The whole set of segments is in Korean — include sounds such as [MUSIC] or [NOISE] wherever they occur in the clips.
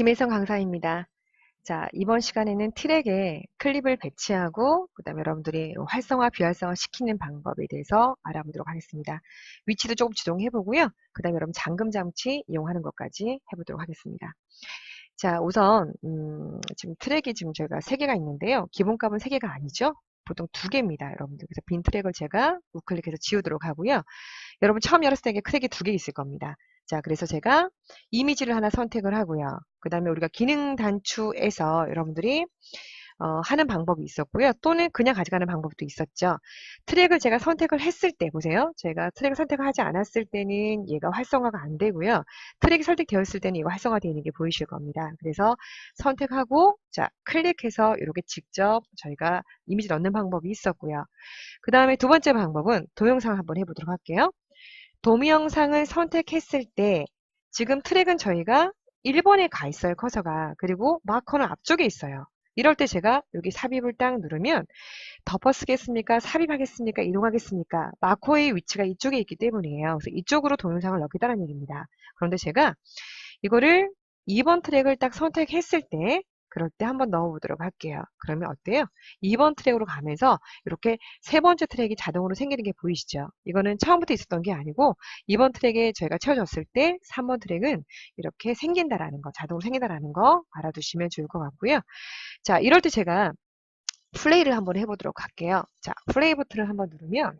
김혜성 강사입니다. 자, 이번 시간에는 트랙에 클립을 배치하고 그다음에 여러분들이 활성화, 비활성화 시키는 방법에 대해서 알아보도록 하겠습니다. 위치도 조금 지정해 보고요. 그다음에 여러분 잠금 장치 이용하는 것까지 해 보도록 하겠습니다. 자, 우선 음, 지금 트랙이 지금 저희가 세 개가 있는데요. 기본값은 세 개가 아니죠. 보통 두 개입니다, 여러분들. 그래서 빈 트랙을 제가 우클릭해서 지우도록 하고요. 여러분 처음 열었을 때 트랙이 두 개 있을 겁니다. 자, 그래서 제가 이미지를 하나 선택을 하고요. 그 다음에 우리가 기능 단추에서 여러분들이 어, 하는 방법이 있었고요. 또는 그냥 가져가는 방법도 있었죠. 트랙을 제가 선택을 했을 때 보세요. 제가 트랙을 선택을 하지 않았을 때는 얘가 활성화가 안 되고요. 트랙이 설득되었을 때는 이거 활성화되어 있는 게 보이실 겁니다. 그래서 선택하고 자 클릭해서 이렇게 직접 저희가 이미지 넣는 방법이 있었고요. 그 다음에 두 번째 방법은 동영상 한번 해보도록 할게요. 동영상을 선택했을 때 지금 트랙은 저희가 1번에 가 있어요 커서가 그리고 마커는 앞쪽에 있어요 이럴 때 제가 여기 삽입을 딱 누르면 덮어쓰겠습니까? 삽입하겠습니까? 이동하겠습니까? 마커의 위치가 이쪽에 있기 때문이에요. 그래서 이쪽으로 동영상을 넣겠다는 얘기입니다. 그런데 제가 이거를 2번 트랙을 딱 선택했을 때 그럴 때 한번 넣어보도록 할게요. 그러면 어때요? 2번 트랙으로 가면서 이렇게 세 번째 트랙이 자동으로 생기는 게 보이시죠? 이거는 처음부터 있었던 게 아니고 2번 트랙에 저희가 채워졌을 때 3번 트랙은 이렇게 생긴다라는 거, 자동으로 생긴다라는 거 알아두시면 좋을 것 같고요. 자, 이럴 때 제가 플레이를 한번 해보도록 할게요. 자, 플레이 버튼을 한번 누르면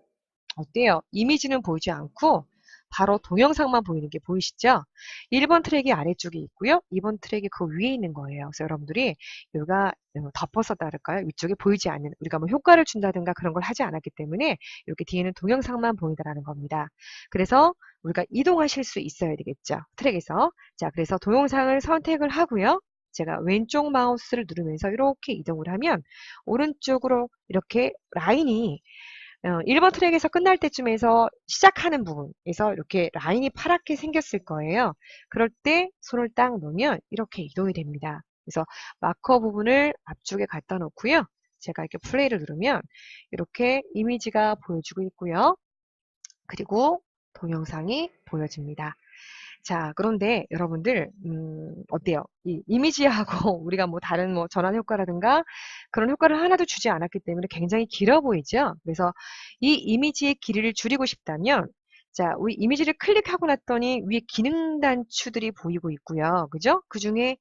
어때요? 이미지는 보이지 않고 바로 동영상만 보이는 게 보이시죠? 1번 트랙이 아래쪽에 있고요. 2번 트랙이 그 위에 있는 거예요. 그래서 여러분들이 여기가 덮어서 다를까요? 위쪽에 보이지 않는 우리가 뭐 효과를 준다든가 그런 걸 하지 않았기 때문에 이렇게 뒤에는 동영상만 보인다라는 겁니다. 그래서 우리가 이동하실 수 있어야 되겠죠. 트랙에서. 자, 그래서 동영상을 선택을 하고요. 제가 왼쪽 마우스를 누르면서 이렇게 이동을 하면 오른쪽으로 이렇게 라인이 1번 어, 트랙에서 끝날 때쯤에서 시작하는 부분에서 이렇게 라인이 파랗게 생겼을 거예요. 그럴 때 손을 딱 놓으면 이렇게 이동이 됩니다. 그래서 마커 부분을 앞쪽에 갖다 놓고요. 제가 이렇게 플레이를 누르면 이렇게 이미지가 보여주고 있고요. 그리고 동영상이 보여집니다. 자, 그런데 여러분들 음, 어때요? 이 이미지하고 [LAUGHS] 우리가 뭐 다른 뭐 전환 효과라든가 그런 효과를 하나도 주지 않았기 때문에 굉장히 길어 보이죠? 그래서 이 이미지의 길이를 줄이고 싶다면 자, 우리 이미지를 클릭하고 났더니 위에 기능 단추들이 보이고 있고요. 그죠? 그 중에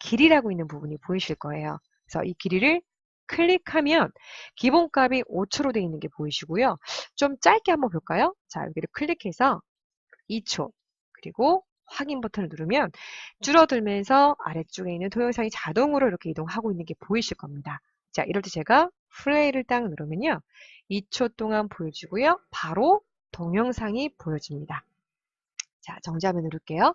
길이라고 있는 부분이 보이실 거예요. 그래서 이 길이를 클릭하면 기본값이 5초로 되어 있는 게 보이시고요. 좀 짧게 한번 볼까요? 자, 여기를 클릭해서 2초, 그리고 확인 버튼을 누르면 줄어들면서 아래쪽에 있는 동영상이 자동으로 이렇게 이동하고 있는 게 보이실 겁니다. 자, 이럴 때 제가 플레이를 딱 누르면요. 2초 동안 보여주고요. 바로 동영상이 보여집니다. 자, 정지하면 누를게요.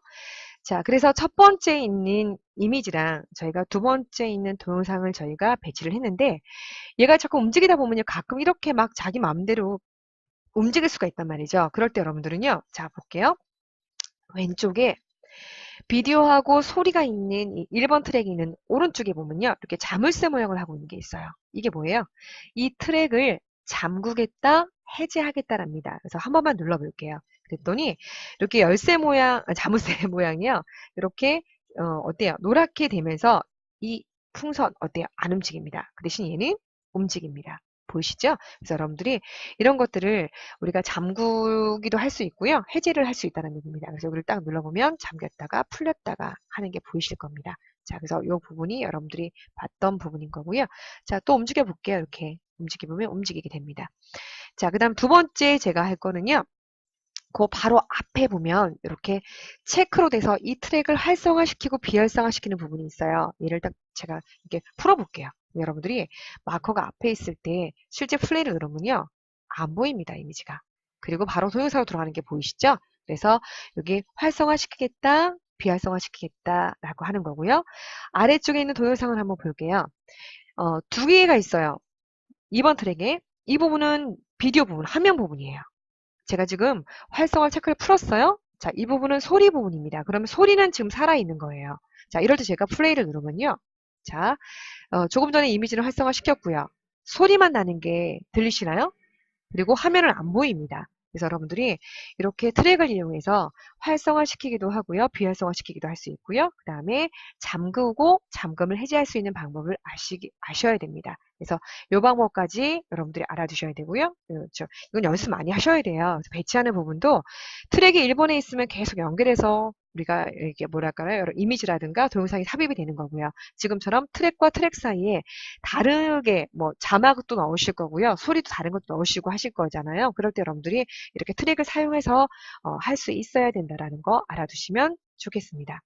자, 그래서 첫 번째 있는 이미지랑 저희가 두 번째 있는 동영상을 저희가 배치를 했는데 얘가 자꾸 움직이다 보면요. 가끔 이렇게 막 자기 마음대로 움직일 수가 있단 말이죠. 그럴 때 여러분들은요. 자, 볼게요. 왼쪽에 비디오하고 소리가 있는 이 1번 트랙이 있는 오른쪽에 보면요. 이렇게 자물쇠 모양을 하고 있는 게 있어요. 이게 뭐예요? 이 트랙을 잠그겠다, 해제하겠다랍니다. 그래서 한 번만 눌러볼게요. 그랬더니 이렇게 열쇠 모양, 아, 자물쇠 [LAUGHS] 모양이요. 이렇게 어, 어때요? 노랗게 되면서 이 풍선 어때요? 안 움직입니다. 그 대신 얘는 움직입니다. 보이시죠? 그래서 여러분들이 이런 것들을 우리가 잠그기도 할 수 있고요. 해제를 할 수 있다는 얘기입니다. 그래서 여기를 딱 눌러보면 잠겼다가 풀렸다가 하는 게 보이실 겁니다. 자, 그래서 이 부분이 여러분들이 봤던 부분인 거고요. 자, 또 움직여 볼게요. 이렇게 움직여보면 움직이게 됩니다. 자, 그 다음 두 번째 제가 할 거는요. 그 바로 앞에 보면 이렇게 체크로 돼서 이 트랙을 활성화시키고 비활성화시키는 부분이 있어요. 얘를 딱 제가 이렇게 풀어볼게요. 여러분들이 마커가 앞에 있을 때 실제 플레이를 누르면요. 안 보입니다. 이미지가. 그리고 바로 동영상으로 들어가는 게 보이시죠? 그래서 여기 활성화시키겠다, 비활성화시키겠다 라고 하는 거고요. 아래쪽에 있는 동영상을 한번 볼게요. 어, 두 개가 있어요. 2번 트랙에 이 부분은 비디오 부분, 화면 부분이에요. 제가 지금 활성화 체크를 풀었어요. 자, 이 부분은 소리 부분입니다. 그러면 소리는 지금 살아있는 거예요. 자, 이럴 때 제가 플레이를 누르면요. 자, 어, 조금 전에 이미지를 활성화 시켰고요. 소리만 나는 게 들리시나요? 그리고 화면은 안 보입니다. 그래서 여러분들이 이렇게 트랙을 이용해서 활성화시키기도 하고요. 비활성화시키기도 할 수 있고요. 그 다음에 잠그고 잠금을 해제할 수 있는 방법을 아시기, 아셔야 됩니다. 그래서 이 방법까지 여러분들이 알아두셔야 되고요. 그렇죠. 이건 연습 많이 하셔야 돼요. 배치하는 부분도 트랙이 일본에 있으면 계속 연결해서 우리가 이게 뭐랄까요? 여러 이미지라든가 동영상이 삽입이 되는 거고요. 지금처럼 트랙과 트랙 사이에 다르게 뭐 자막도 넣으실 거고요. 소리도 다른 것도 넣으시고 하실 거잖아요. 그럴 때 여러분들이 이렇게 트랙을 사용해서 어, 할 수 있어야 된다라는 거 알아두시면 좋겠습니다.